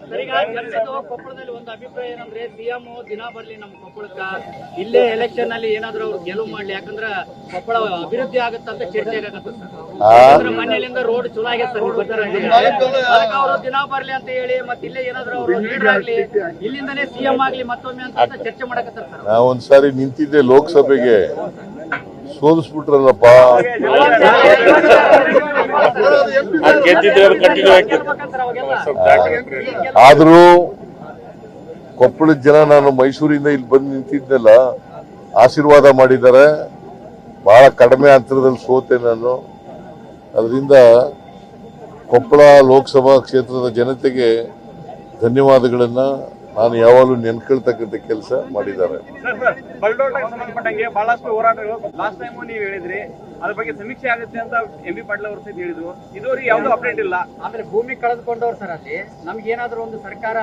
Sir, ಈಗ ಜನತೆದು ಕೊಪ್ಪಳದಲ್ಲಿ ಒಂದು ಅಭಿಪ್ರಾಯ ಏನಂದ್ರೆ ಸಿಎಂ ದಿನ ಬರ್ಲಿ ನಮ್ಮ ಕೊಪ್ಪಳಕ್ಕ. ಇಲ್ಲೇ ಎಲೆಕ್ಷನ್ ಅಲ್ಲಿ ಏನಾದ್ರು ಅವ್ರು ಗೆಲುವು ಮಾಡ್ಲಿ ಯಾಕಂದ್ರ ಕೊಪ್ಪಳ ಅಭಿವೃದ್ಧಿ ಆಗತ್ತಂತ ಚರ್ಚೆ ಆಗತ್ತೆ ಮನೆಯಲ್ಲಿಂದ ರೋಡ್ ಚಲೋ ಆಗೈತೆ ಸರ್ ಅವರು ದಿನ ಬರ್ಲಿ ಅಂತ ಹೇಳಿ ಮತ್ತೆ ಇಲ್ಲೇ ಏನಾದ್ರು ಅವರು ಲೀಡರ್ ಆಗ್ಲಿ ಇಲ್ಲಿಂದನೇ ಸಿಎಂ ಆಗ್ಲಿ ಮತ್ತೊಮ್ಮೆ ಅಂತ ಚರ್ಚೆ ಮಾಡಕತ್ತಾರ ಸರ್. ನಾ ಒಂದ್ಸಾರಿ ನಿಂತಿದ್ದೆ ಲೋಕಸಭೆಗೆ. ಸೋಲಿಸ್ಬಿಟ್ರಲ್ಲಪ್ಪ. ಆದ್ರೂ ಕೊಪ್ಪಳದ ಜನ ನಾನು ಮೈಸೂರಿಂದ ಇಲ್ಲಿ ಬಂದು ನಿಂತಿದ್ದೆಲ್ಲ ಆಶೀರ್ವಾದ ಮಾಡಿದ್ದಾರೆ. ಬಹಳ ಕಡಿಮೆ ಅಂತರದಲ್ಲಿ ಸೋತೆ ನಾನು. ಅದರಿಂದ ಕೊಪ್ಪಳ ಲೋಕಸಭಾ ಕ್ಷೇತ್ರದ ಜನತೆಗೆ ಧನ್ಯವಾದಗಳನ್ನ ನಾನು ಯಾವಾಗಲೂ ನೆನ್ಕೊಳ್ತಕ್ಕಂಥ ಕೆಲಸ ಮಾಡಿದ್ದಾರೆ. ಸಂಬಂಧಪಟ್ಟಂಗೆ ಬಹಳಷ್ಟು ಹೋರಾಟಗಳು. ಲಾಸ್ಟ್ ಟೈಮ್ ನೀವು ಹೇಳಿದ್ರಿ ಅದ್ರ ಬಗ್ಗೆ ಸಮೀಕ್ಷೆ ಆಗುತ್ತೆ ಅಂತ ಎಂ ಬಿ ಪಾಟೀಲ್ ಅವರು ಹೇಳಿದ್ರು. ಇದುವರೆಗೆ ಯಾವುದೂ ಅಪ್ಡೇಟ್ ಇಲ್ಲ. ಆದ್ರೆ ಭೂಮಿ ಕಳೆದುಕೊಂಡವ್ರು ಸರ್ ಅಲ್ಲಿ. ನಮ್ಗೆ ಏನಾದ್ರು ಒಂದು ಸರ್ಕಾರ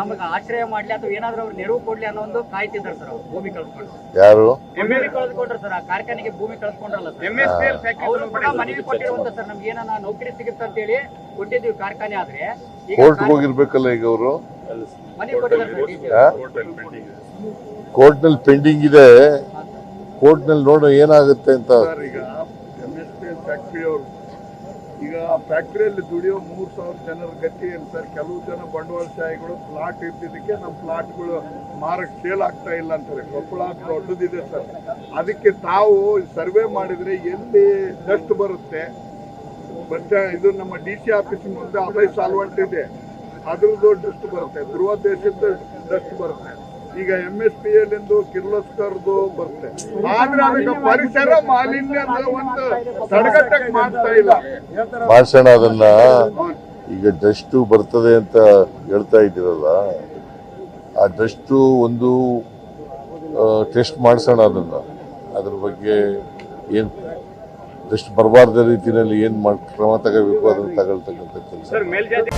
ನಮಗ ಆಶ್ರಯ ಮಾಡ್ಲಿ ಅಥವಾ ಏನಾದ್ರು ಅವ್ರು ನೆರವು ಕೊಡ್ಲಿ ಅನ್ನೋ ಒಂದು ಕಾಯ್ತಿದ್ದಾರೆ ಸರ್ ಅವ್ರು ಭೂಮಿ ಕಳ್ಕೊಂಡು ಯಾರು? ಭೂಮಿ ಕಳೆದುಕೊಂಡ್ರು ಸರ್ ಆ ಕಾರ್ಖಾನೆಗೆ ಭೂಮಿ ಕಳೆದುಕೊಂಡ್ರಲ್ಲ ಸರ್. ಎಂ ಎಸ್ ಫ್ಯಾಕ್ಟರಿ ಅವ್ರು ಕೂಡ ಮನವಿ ಕೊಟ್ಟಿರುವಂತ ಸರ್ ನಮ್ಗೆ ಏನಾನ ನೌಕರಿ ಸಿಗುತ್ತೆ ಅಂತ ಹೇಳಿ ಕೊಟ್ಟಿದ್ದೀವಿ ಕಾರ್ಖಾನೆ ಆದ್ರೆ. ಈಗ ಕೋರ್ಟ್ಗೆ ಹೋಗಿರ್ಬೇಕಲ್ಲ ಈಗ ಅವರು? ಕೋರ್ಟ್ನಲ್ಲಿ ಪೆಂಡಿಂಗ್ ಇದೆ. ಕೋರ್ಟ್ನಲ್ಲಿ ನೋಡೋ ಏನಾಗುತ್ತೆ ಅಂತ. ಸರ್ ಈಗ ಫ್ಯಾಕ್ಟ್ರಿ ಅವರು ಈಗ ಆ ಫ್ಯಾಕ್ಟ್ರಿಯಲ್ಲಿ ದುಡಿಯೋ ಮೂರ್ ಸಾವಿರ ಜನರ ಗತಿ ಏನು ಸರ್? ಕೆಲವು ಜನ ಬಂಡವಾಳಶಾಹಿಗಳು ಪ್ಲಾಟ್ ಇದ್ದಿದ್ದಕ್ಕೆ ನಮ್ಮ ಪ್ಲಾಟ್ಗಳು ಮಾರಕ್ ಸೇಲ್ ಆಗ್ತಾ ಇಲ್ಲ ಅಂತಾರೆ. ಕೊಪ್ಪಳ ದೊಡ್ಡದಿದೆ ಸರ್. ಅದಕ್ಕೆ ತಾವು ಸರ್ವೆ ಮಾಡಿದ್ರೆ ಎಲ್ಲಿ ಡಸ್ಟ್ ಬರುತ್ತೆ? ಮತ್ತೆ ಇದು ನಮ್ಮ ಡಿ ಸಿ ಆಫೀಸ್ ಮುಂದೆ ಅಭಯ ಸಾಲ್ವಂಟ್ ಇದೆ. ಅದ್ರದ್ದು ಡಸ್ಟ್ ಬರುತ್ತೆ ಧ್ರುವ ದೇಶದ ಡಸ್ಟ್ ಬರುತ್ತೆ. ಈಗ ಎಂ ಎಸ್ ಪಿ ಎಲ್ ಎಂದು ಕಿರ್ಲೋಸ್ಕರ್ದು ಬರುತ್ತೆ. ಆದ್ರೆ ಅದಕ್ಕೆ ಪರಿಸರ ಮಾಲಿನ್ಯ ಒಂದು ತಡೆಗಟ್ಟಕ್ ಮಾಡ್ತಾ ಇಲ್ಲ. ಭಾಷಣ ಅದನ್ನ ಈಗ ಡಸ್ಟು ಬರ್ತದೆ ಅಂತ ಹೇಳ್ತಾ ಇದ್ದೀರಲ್ಲ ಆ ಡಸ್ಟು ಒಂದು ಟೆಸ್ಟ್ ಮಾಡಿಸೋಣ ಅದನ್ನ. ಅದ್ರ ಬಗ್ಗೆ ಏನು ಡಸ್ಟ್ ಬರಬಾರ್ದ ರೀತಿಯಲ್ಲಿ ಏನು ಮಾಡಿ ಕ್ರಮ ತಗೋಬೇಕು ಅದನ್ನು ತಗೊಳ್ತಕ್ಕಂಥ ಕೆಲಸ. ಸರ್ ಮೇಲ್ಜಾತಿ